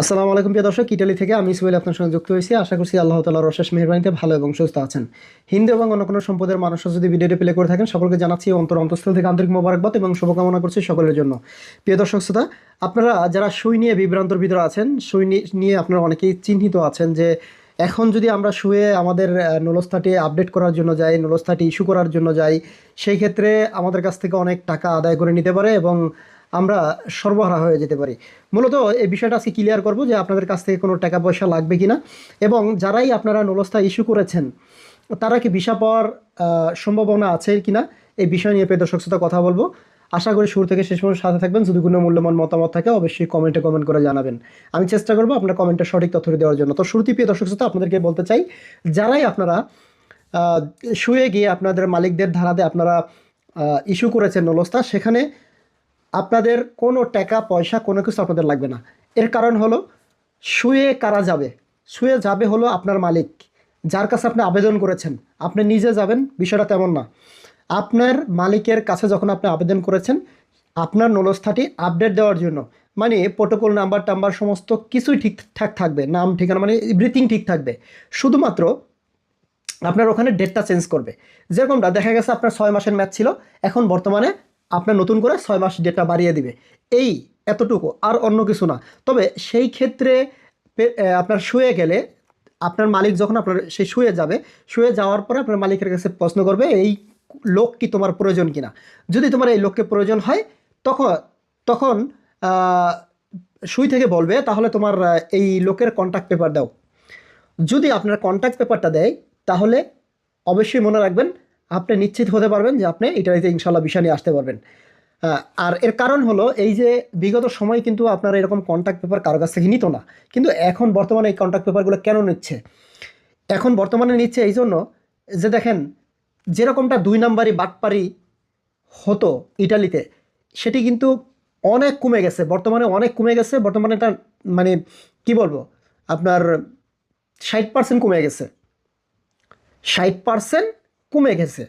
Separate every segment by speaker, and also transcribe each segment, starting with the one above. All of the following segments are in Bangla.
Speaker 1: আসসালামু আলাইকুম প্রিয় দর্শক, ইটালি থেকে আমি সুহেল আপনার সঙ্গে যুক্ত হয়েছি। আশা করছি আল্লাহ তালার অশেষ মেহরবানিতে ভালো এবং সুস্থ আছেন। হিন্দু এবং অন্য কোনো সম্পদের মানুষরা যদি ভিডিওটি প্লে করে থাকেন, সকলকে জানাচ্ছি অন্তর অন্তঃস্থল থেকে আন্তরিক মোবারকবাদ এবং শুভকামনা করছি সকলের জন্য। প্রিয় দর্শক শ্রোতা, আপনারা যারা সুই নিয়ে বিভ্রান্তর ভিতরে আছেন, সুই নিয়ে আপনারা অনেকেই চিহ্নিত আছেন যে এখন যদি আমরা শুয়ে আমাদের নলস্থাটি আপডেট করার জন্য যাই, নলস্থাটি ইস্যু করার জন্য যাই, সেই ক্ষেত্রে আমাদের কাছ থেকে অনেক টাকা আদায় করে নিতে পারে এবং আমরা সর্বহারা হয়ে যেতে পারি। মূলত এই বিষয়টা আজকে ক্লিয়ার করব যে আপনাদের কাছ থেকে কোনো টাকা পয়সা লাগবে কি না এবং যারাই আপনারা নলস্থা ইস্যু করেছেন, তারা কি ভিসা পাওয়ার সম্ভাবনা আছে কিনা এই বিষয় নিয়ে পেয়ে দর্শক সাথে কথা বলব। আশা করি শুরু থেকে শেষ পর্যন্ত সাথে থাকবেন। যদি কোনো মূল্যবান মতামত থাকে, অবশ্যই কমেন্টে কমেন্ট করে জানাবেন। আমি চেষ্টা করব আপনার কমেন্টে সঠিক তথ্য দেওয়ার জন্য। তো শুরুতেই প্রিয় দর্শক শ্রোতা, আপনাদেরকে বলতে চাই, যারাই আপনারা শুয়ে গিয়ে আপনাদের মালিকদের ধারাতে আপনারা ইস্যু করেছেন নলস্তা সেখানে আপনাদের কোনো টাকা, পয়সা, কোনো কিছু আপনাদের লাগবে না। এর কারণ হলো, শুয়ে কারা যাবে? শুয়ে যাবে হলো আপনার মালিক, যার কাছে আপনি আবেদন করেছেন। আপনি নিজে যাবেন, বিষয়টা তেমন না। আপনার মালিকের কাছে যখন আপনি আবেদন করেছেন, আপনার নলস্থাটি আপডেট দেওয়ার জন্য মানে প্রোটোকল নাম্বার টাম্বার, সমস্ত কিছুই ঠিকঠাক থাকবে, নাম, ঠিকানা মানে এভরিথিং ঠিক থাকবে। শুধুমাত্র আপনার ওখানে ডেটটা চেঞ্জ করবে। যেরকমটা দেখা গেছে, আপনার ছয় মাসের ম্যাচ ছিল, এখন বর্তমানে আপনার নতুন করে ছয় মাস ডেটটা বাড়িয়ে দিবে। এই এতটুকু, আর অন্য কিছু না। তবে সেই ক্ষেত্রে আপনার শুয়ে গেলে আপনার মালিক যখন আপনার, সে শুয়ে যাবে, শুয়ে যাওয়ার পরে আপনার মালিকের কাছে প্রশ্ন করবে, এই লোক কি তোমার প্রয়োজন কিনা? যদি তোমার এই লোককে প্রয়োজন হয় তখন তখন সুই থেকে বলবে, তাহলে তোমার এই লোকের কন্ট্যাক্ট পেপার দাও। যদি আপনার কন্ট্যাক্ট পেপারটা দেয়, তাহলে অবশ্যই মনে রাখবেন আপনি নিশ্চিত হতে পারবেন যে আপনি ইটালিতে ইনশাল্লাহ বিষয় নিয়ে আসতে পারবেন। আর এর কারণ হলো এই যে বিগত সময় কিন্তু আপনারা এরকম কন্ট্যাক্ট পেপার কারও কাছ থেকে নিত না। কিন্তু এখন বর্তমানে এই কন্ট্যাক্ট পেপারগুলো কেন নিচ্ছে? এখন বর্তমানে নিচ্ছে এই জন্য যে দেখেন, যেরকমটা দুই নাম্বারই বাটপারি হতো ইটালিতে, সেটি কিন্তু অনেক কমে গেছে। বর্তমানে অনেক কমে গেছে, বর্তমানে এটা মানে কি বলব? আপনার ষাট পার্সেন্ট কমে গেছে। ষাট পার্সেন্ট কমে গেছে।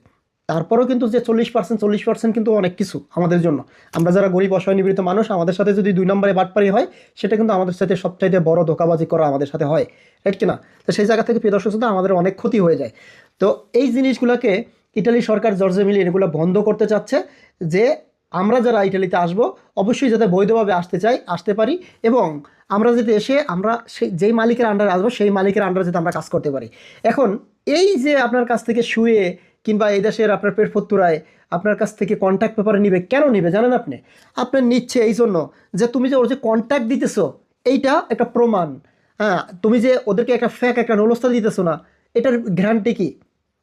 Speaker 1: তারপরেও কিন্তু যে চল্লিশ পার্সেন্ট চল্লিশ পার্সেন্ট কিন্তু অনেক কিছু আমাদের জন্য। আমরা যারা গরিব, অসহায়, নিবৃত্ত মানুষ, আমাদের সাথে যদি দুই নম্বরে বাটপারি হয়, সেটা কিন্তু আমাদের সাথে সবচাইতে বড় ধোকাবাজি করা আমাদের সাথে হয়। রাইট কিনা? তো সেই জায়গা থেকে প্রিয় দর্শক আমাদের অনেক ক্ষতি হয়ে যায়। তো এই জিনিসগুলোকে ইটালি সরকার জর্জে মিলিয়ে এগুলো বন্ধ করতে চাচ্ছে যে আমরা যারা ইটালিতে আসব, অবশ্যই যাতে বৈধভাবে আসতে চাই, আসতে পারি এবং আমরা যাতে এসে আমরা সেই যেই মালিকের আন্ডারে আসব, সেই মালিকের আন্ডারে যাতে আমরা কাজ করতে পারি। এখন, এই যে আপনার কাছ থেকে শুয়ে কিংবা এই দেশের আপনার পেটফত্তুরায় আপনার কাছ থেকে কন্ট্যাক্ট পেপারে নিবে, কেন নিবে জানেন আপনি? আপনার নিচ্ছে এই জন্য যে তুমি যে ওর যে কন্ট্যাক্ট দিতেছো, এইটা একটা প্রমাণ। হ্যাঁ তুমি যে ওদেরকে একটা ফ্যাক একটা নলস্তা দিতেছো না, এটার গ্যারান্টি কি?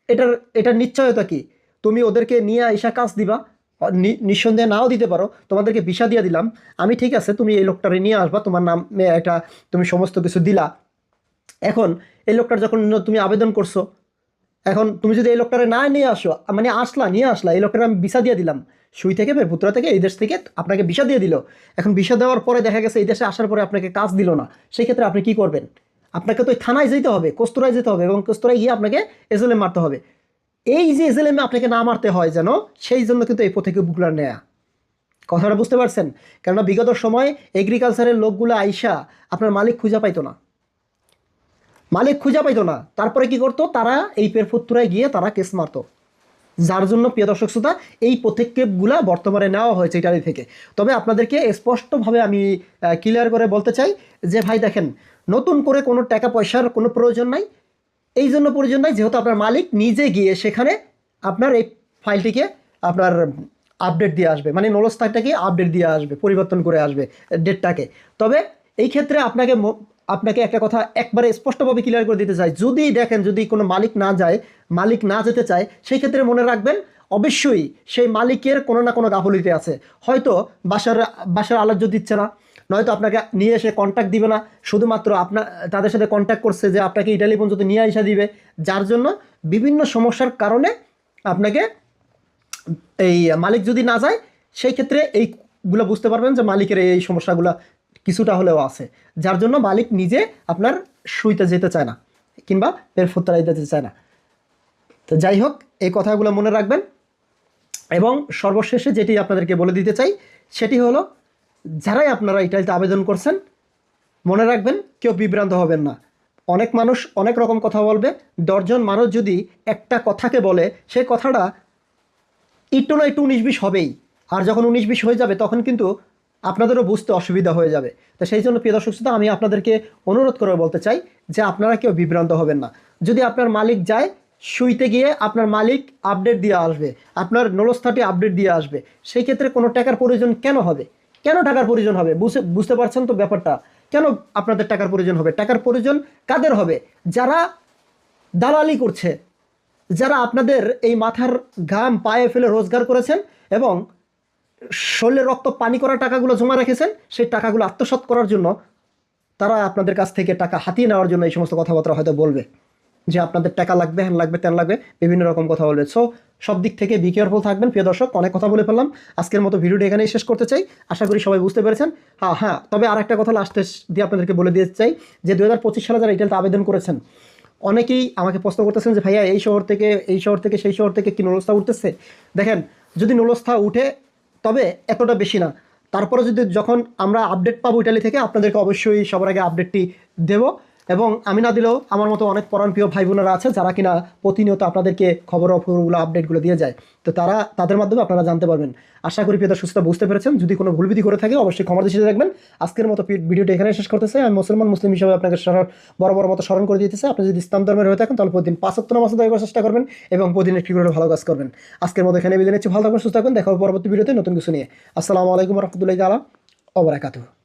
Speaker 1: এটার এটার নিশ্চয়তা কি? তুমি ওদেরকে নিয়ে আইসা কাজ দিবা নিঃসন্দেহে নাও দিতে পারো। তোমাদেরকে ভিসা দিয়ে দিলাম। আমি ঠিক আছে, তুমি এই লোকটারে নিয়ে আসবা, তোমার নামে একটা তুমি সমস্ত কিছু দিলা। এখন এই লোকটার যখন তুমি আবেদন করছ, এখন তুমি যদি এই লোকটারে না নিয়ে আসো মানে আসলা, নিয়ে আসলা, এই লোকটার আমি ভিসা দিয়ে দিলাম। সুই থেকে বেরপুত্রা থেকে, এই দেশ থেকে আপনাকে ভিসা দিয়ে দিল। এখন ভিসা দেওয়ার পরে দেখা গেছে, এই দেশে আসার পরে আপনাকে কাজ দিল না। সেই ক্ষেত্রে আপনি কি করবেন? আপনাকে তো থানায় যেতে হবে, কোস্তরায় যেতে হবে এবং কোস্তরায় গিয়ে আপনাকে এজেলেম মারতে হবে। এই যে এজেলেমে আপনাকে না মারতে হয় যেন, সেই জন্য কিন্তু এই পথে বুকলার নেয়া। কথাটা বুঝতে পারছেন? কেননা বিগত সময় এগ্রিকালচারের লোকগুলো আইসা আপনার মালিক খুঁজে পাইতো না। মালিক খুঁজে পাইতো না। তারপরে কি করতো? তারা এই পেরফুত্তুরায় গিয়ে তারা কেস মারতো। যার জন্য, প্রিয় দর্শক শ্রোতা, এই পদক্ষেপগুলা বর্তমানে নেওয়া হয়েছে ইটালি থেকে। তবে আপনাদেরকে স্পষ্টভাবে আমি ক্লিয়ার করে বলতে চাই যে, ভাই দেখেন, নতুন করে কোনো টাকা পয়সার কোনো প্রয়োজন নাই। এই জন্য প্রয়োজন নাই, যেহেতু আপনার মালিক নিজে গিয়ে সেখানে আপনার এই ফাইলটিকে আপনার আপডেট দিয়ে আসবে। মানে নলস্থানটাকে আপডেট দিয়ে আসবে, পরিবর্তন করে আসবে ডেটটাকে তবে এই ক্ষেত্রে আপনাকে আপনাকে একটা কথা একবারে স্পষ্টভাবে ক্লিয়ার করে দিতে চাই। যদি দেখেন যদি কোনো মালিক না যায়, মালিক না যেতে চায়, সেই ক্ষেত্রে মনে রাখবেন, অবশ্যই সেই মালিকের কোনো না কোনো গাফলিতে আছে। হয়তো বাসার বাসার আলোচ্য দিচ্ছে না নয়তো আপনাকে নিয়ে এসে কন্ট্যাক্ট দিবে না। শুধুমাত্র আপনার তাদের সাথে কন্ট্যাক্ট করছে যে আপনাকে ইটালি পর্যন্ত নিয়ে আসা দিবে। যার জন্য বিভিন্ন সমস্যার কারণে আপনাকে এই মালিক যদি না যায়, সেই ক্ষেত্রে এইগুলো বুঝতে পারবেন যে মালিকের এই সমস্যাগুলো কিছুটা হলেও আছে। যার জন্য মালিক নিজে আপনার শুইতে যেতে চায় না, কিংবা এর ফুত্তারাই যেতে চায় না। তো যাই হোক, এই কথাগুলো মনে রাখবেন। এবং সর্বশেষে যেটি আপনাদেরকে বলে দিতে চাই, সেটি হলো যারাই আপনারা ইটালিতে আবেদন করছেন মনে রাখবেন কেউ বিভ্রান্ত হবেন না। অনেক মানুষ অনেক রকম কথা বলবে। দশজন মানুষ যদি একটা কথাকে বলে সেই কথাটা একটু না একটু উনিশ বিশ হবেই। আর যখন উনিশ বিশ হয়ে যাবে তখন কিন্তু আপনাদেরও বুঝতে অসুবিধা হয়ে যাবে। তো সেই জন্য প্রিয় দর্শক শ্রোতা, আমি আপনাদেরকে অনুরোধ করে বলতে চাই যে আপনারা কেউ বিভ্রান্ত হবেন না। যদি আপনার মালিক যায় শুইতে গিয়ে আপনার মালিক আপডেট দিয়ে আসবে আপনার নলস্থাটি আপডেট দিয়ে আসবে সেই ক্ষেত্রে কোনো টাকার প্রয়োজন কেন হবে? কেন টাকার প্রয়োজন হবে? বুঝে বুঝতে পারছেন তো ব্যাপারটা? কেন আপনাদের টাকার প্রয়োজন হবে? টাকার প্রয়োজন কাদের হবে? যারা দালালি করছে, যারা আপনাদের এই মাথার ঘাম পায়ে ফেলে রোজগার করেছেন এবং শরীরে রক্ত পানি করা টাকাগুলো জমা রেখেছেন, সেই টাকাগুলো আত্মসাৎ করার জন্য তারা আপনাদের কাছ থেকে টাকা হাতিয়ে নেওয়ার জন্য এই সমস্ত কথাবার্তা হয়তো বলবে। যে আপনাদের টাকা লাগবে হ্যান লাগবে তেন লাগবে, বিভিন্ন রকম কথা বলবে। সো সব দিক থেকে বি কেয়ারফুল থাকবেন, প্রিয় দর্শক, অনেক কথা বলে ফেললাম। আজকের মতো ভিডিওটি এখানেই শেষ করতে চাই। আশা করি সবাই বুঝতে পেরেছেন। হ্যাঁ হ্যাঁ তবে আর একটা কথা লাস্টে দিয়ে আপনাদেরকে বলে দিতে চাই যে দু হাজার পঁচিশ সালে যারা রিটেলতে আবেদন করেছেন, অনেকেই আমাকে প্রশ্ন করতেছেন যে, ভাইয়া, এই শহর থেকে, এই শহর থেকে, সেই শহর থেকে কি নলস্থা উঠতেছে? দেখেন, যদি নলস্থা উঠে, তবে এতটা বেশি না। তারপরে যদি যখন আমরা আপডেট পাবো ইটালি থেকে, আপনাদেরকে অবশ্যই সবার আগে আপডেটটি দেব। এবং আমি না দিলেও আমার মতো অনেক পরাণপ্রিয় ভাই বোনেরা আছে যারা কিনা প্রতিনিয়ত আপনাদেরকে খবর খবরগুলো আপডেটগুলো দিয়ে যায়। তো তারা, তাদের মাধ্যমে আপনারা জানতে পারবেন। আশা করি প্রিয় সুস্থ বুঝতে পেরেছেন। যদি কোনো ভুলবিধি করে থাকে, অবশ্যই ক্ষমা দৃষ্টিতে দেখবেন। আজকের মতো ভিডিওটা এখানে শেষ করতে চাই আমি মুসলমান, মুসলিম হিসাবে আপনাকে স্মরণ বড় বড় মতো স্মরণ করে দিতেছে। আপনি যদি ইসলাম ধর্মের হয়ে থাকেন, তাহলে প্রতিদিন পাঁচত্ব নামাজ করার চেষ্টা করবেন এবং প্রতিদিন একটি করে ভালো কাজ করবেন। আজকের মতো এখানে বিদায় নিচ্ছি। ভালো থাকবেন, সুস্থ থাকবেন। দেখা পরবর্তী ভিডিওতে নতুন কিছু নিয়ে। আসসালামু আলাইকুম রহমতুল্লাহ তালা অবরাকাতুহ